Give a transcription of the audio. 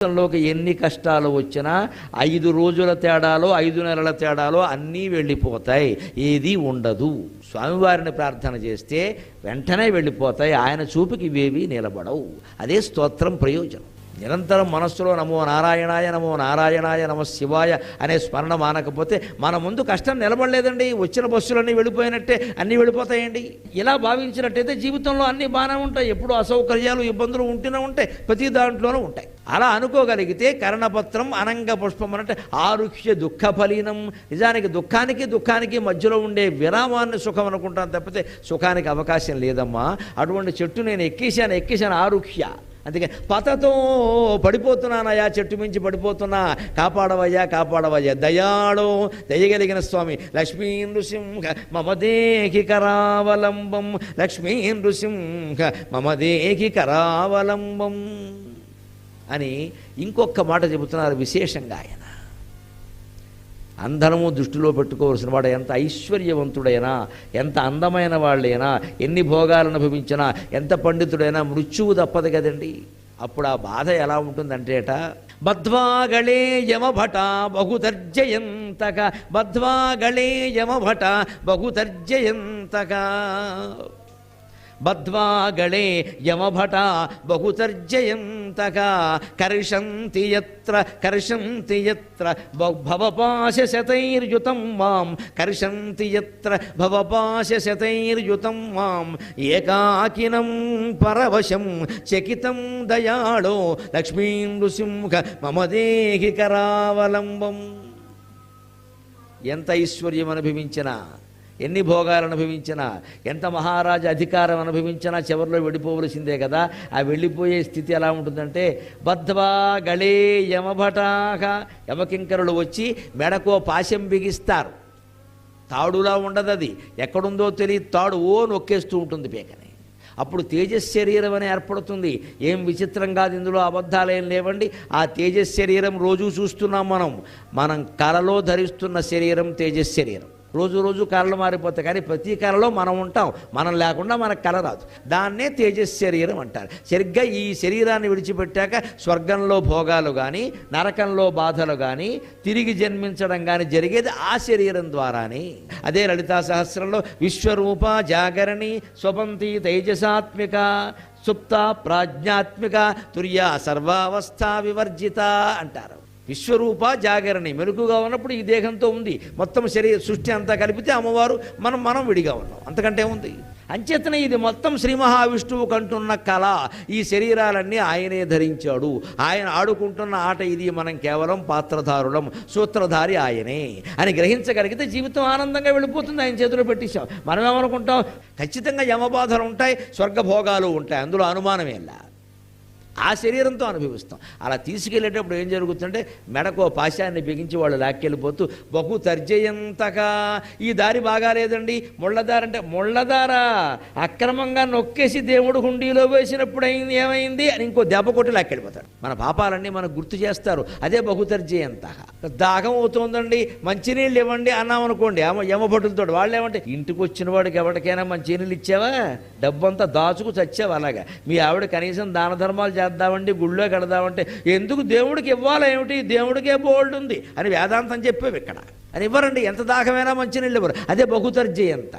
జీవితంలోకి ఎన్ని కష్టాలు వచ్చినా ఐదు రోజుల తేడాలో ఐదు నెలల తేడాలో అన్నీ వెళ్ళిపోతాయి. ఏది ఉండదు. స్వామివారిని ప్రార్థన చేస్తే వెంటనే వెళ్ళిపోతాయి. ఆయన చూపుకి ఇవేవి నిలబడవు. అదే స్తోత్రం ప్రయోజనం. నిరంతరం మనస్సులో నమో నారాయణాయ నమో నారాయణాయ నమ శివాయ అనే స్మరణ మానకపోతే మన ముందు కష్టం నిలబడలేదండి. వచ్చిన బస్సులన్నీ వెళ్ళిపోయినట్టే అన్నీ వెళ్ళిపోతాయండి. ఇలా భావించినట్టయితే జీవితంలో అన్నీ బాగానే ఉంటాయి. ఎప్పుడు అసౌకర్యాలు ఇబ్బందులు ఉంటూనే ఉంటాయి. ప్రతి దాంట్లోనూ ఉంటాయి. అలా అనుకోగలిగితే కర్ణపత్రం అనంగ పుష్పం అంటే ఆరుహ్య దుఃఖ ఫలీనం. నిజానికి దుఃఖానికి దుఃఖానికి మధ్యలో ఉండే విరామాన్ని సుఖం అనుకుంటాను తప్పితే సుఖానికి అవకాశం లేదమ్మా. అటువంటి చెట్టు నేను ఎక్కేశాను ఎక్కేశాను ఆరుహ్య. అందుకే పతతో పడిపోతున్నానయ్యా చెట్టు మించి పడిపోతున్నా. కాపాడవయ్యా కాపాడవయ్యా. దయాళో దయగలిగిన స్వామి. లక్ష్మీ నృసింహ మమదేహి కరావలంబం. లక్ష్మీ నృసింహ మమదేహి కరావలంబం. అని ఇంకొక మాట చెబుతున్నారు విశేషంగా ఆయన. అందరము దృష్టిలో పెట్టుకోవలసిన వాడు ఎంత ఐశ్వర్యవంతుడైనా ఎంత అందమైన వాళ్ళైనా ఎన్ని భోగాలను అనుభవించినా ఎంత పండితుడైనా మృత్యువు తప్పదు కదండి. అప్పుడు ఆ బాధ ఎలా ఉంటుందంటేట బద్వాగళే యమభట బహుతర్జయంతక బద్వాగళే యమభట బహుతర్జయంతక. బద్వాగళే యమభట బహుతర్జయంతక కర్షంతి ఎత్ర కర్షంతి ఎత్ర భవపాశశతైర్యుతం మాం కర్షంతి ఎత్ర భవపాశశతైర్యుతం మాం ఏకాకినం పరవశం చకితం దయాళో లక్ష్మీ నృసింహ మమ దేహి కరావలంబం ఎంత ఐశ్వర్యం అనుభవించినా ఎన్ని భోగాలు అనుభవించినా ఎంత మహారాజు అధికారం అనుభవించినా చివరిలో వెళ్ళిపోవలసిందే కదా. ఆ వెళ్ళిపోయే స్థితి ఎలా ఉంటుందంటే బద్వా గళే యమభటాక యమకింకరులు వచ్చి మెడకో పాశం బిగిస్తారు. తాడులా ఉండదు అది ఎక్కడుందో తెలియదు. తాడు ఓ నొక్కేస్తూ ఉంటుంది పేకని. అప్పుడు తేజస్ శరీరం అని ఏర్పడుతుంది. ఏం విచిత్రం కాదు ఇందులో అబద్ధాలేం లేవండి. ఆ తేజస్ శరీరం రోజు చూస్తున్నాం మనం. మనం కలలో ధరిస్తున్న శరీరం తేజస్ శరీరం. రోజు రోజు కళలు మారిపోతాయి. కానీ ప్రతి కళలో మనం ఉంటాం. మనం లేకుండా మనకు కళ రాదు. దాన్నే తేజస్ శరీరం అంటారు. సరిగ్గా ఈ శరీరాన్ని విడిచిపెట్టాక స్వర్గంలో భోగాలు కానీ నరకంలో బాధలు కానీ తిరిగి జన్మించడం కానీ జరిగేది ఆ శరీరం ద్వారానే. అదే లలితా సహస్రంలో విశ్వరూప జాగరణి స్వపంతి తేజసాత్మిక సుప్త ప్రాజ్ఞాత్మిక తుర్య సర్వావస్థ వివర్జిత అంటారు. విశ్వరూప జాగరణి. మెలుకుగా ఉన్నప్పుడు ఈ దేహంతో ఉంది. మొత్తం శరీర సృష్టి అంతా కలిపితే అమ్మవారు మనం మనం విడిగా ఉన్నాం. అంతకంటే ఉంది అంచేతనే ఇది మొత్తం శ్రీ మహావిష్ణువు కంటున్న కళ. ఈ శరీరాలన్నీ ఆయనే ధరించాడు. ఆయన ఆడుకుంటున్న ఆట ఇది మనం కేవలం పాత్రధారులం సూత్రధారి ఆయనే అని గ్రహించగలిగితే జీవితం ఆనందంగా వెళ్ళిపోతుంది. ఆయన చేతిలో పెట్టేశాం మనం ఏమనుకుంటాం? ఖచ్చితంగా యమబాధలు ఉంటాయి స్వర్గభోగాలు ఉంటాయి. అందులో అనుమానమేలా ఆ శరీరంతో అనుభవిస్తాం. అలా తీసుకెళ్ళేటప్పుడు ఏం జరుగుతుందంటే మెడకో పాశాన్ని బిగించి వాళ్ళు లాక్కెళ్ళిపోతూ బహు తర్జయంతగా ఈ దారి బాగాలేదండి. ముళ్ళదార అంటే ముళ్ళదార అక్రమంగా నొక్కేసి దేవుడు హుండీలో వేసినప్పుడు అయింది ఏమైంది? అని ఇంకో దెబ్బ కొట్టి లాక్కెళ్ళిపోతాడు. మన పాపాలన్నీ మనకు గుర్తు చేస్తారు. అదే బహుతర్జయంత దాహం అవుతోందండి. మంచినీళ్ళు ఇవ్వండి అన్నాం అనుకోండి. ఏమో యమభటులతో వాళ్ళు ఏమంటే ఇంటికి వచ్చిన వాడికి ఎవరికైనా మంచినీళ్ళు ఇచ్చావా? డబ్బంతా దాచుకు చచ్చావు? అలాగా. మీ ఆవిడ కనీసం దాన ధర్మాలు చేద్దామండి గుళ్ళో కడదామంటే ఎందుకు దేవుడికి ఇవ్వాలేమిటి దేవుడికే బోల్డ్ ఉంది అని వేదాంతం చెప్పేవి ఇక్కడ. అని ఇవ్వరండి ఎంత దాహమైనా మంచినీళ్ళు ఇవ్వరు. అదే బహుతర్జయంత.